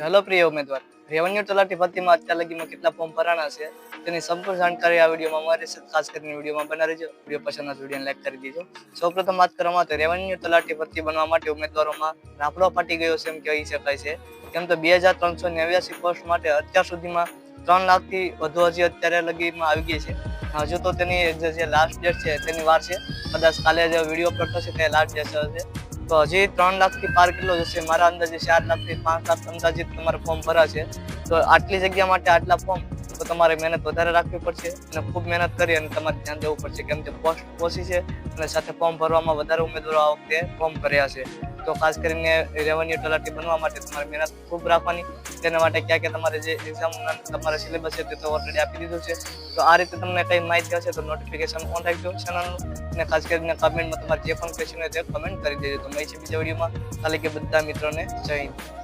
Hello પ્રિય ઉમેદવાર, revenue તલાટી ભરતીમાં અત્યાર લગીમાં કેટલા ફોર્મ ભરાણા છે? તેની સંપૂર્ણ જાણકારી આ વિડીયોમાં સાથે, ખાસ કરીને વિડીયોમાં બના રહેજો. વીડિયો પસંદ વિડીયોને લાઈક કરી દેજો. સૌપ્રથમ વાત કરવામાં તો રેવન્યુ તલાટી ભરતી બનવા માટે ઉમેદવારોમાં રાફડો ફાટી ગયો છે એમ કહી શકાય છે. કેમ તો બે હજાર ત્રણસો નેવ્યાસી પોસ્ટ માટે અત્યાર સુધીમાં ત્રણ લાખથી વધુ હજી અત્યારે લગીમાં આવી ગઈ છે. હજુ તો તેની જે લાસ્ટ ડેટ છે, તેની વાર છે. કદાચ કાલે જે વીડિયો અપલોડ થશે, તે લાસ્ટ ડેટ હશે. તો હજી ત્રણ લાખથી પાર કેટલો જશે. મારા અંદાજે ચાર લાખથી પાંચ લાખ અંદાજિત તમારે ફોર્મ ભરાશે તો આટલી જગ્યા માટે આટલા ફોર્મ તો તમારે મહેનત વધારે રાખવી પડશે અને ખૂબ મહેનત કરી અને તમારે ધ્યાન દેવું પડશે. કેમ કે પોસ્ટ ઓછી છે અને સાથે ફોર્મ ભરવામાં વધારે ઉમેદવારો આ વખતે ફોર્મ ભર્યા છે. તો ખાસ કરીને રેવન્યુ તલાટી બનવા માટે તમારે મહેનત ખૂબ રાખવાની. તેના માટે ક્યાં ક્યાં તમારે જે એક્ઝામ તમારે સિલેબસ છે તે તો ઓલરેડી આપી દીધું છે. તો આ રીતે તમને કંઈ માહિતી હશે તો નોટિફિકેશન ઓન રાખજો ચેનલનું અને ખાસ કરીને કમેન્ટમાં તમારે જે પણ ક્વેશ્ચન હોય તે કમેન્ટ કરી દેજો. તો મળીએ છે બીજા વિડીયોમાં ખાલી કે બધા મિત્રોને હિન્દ.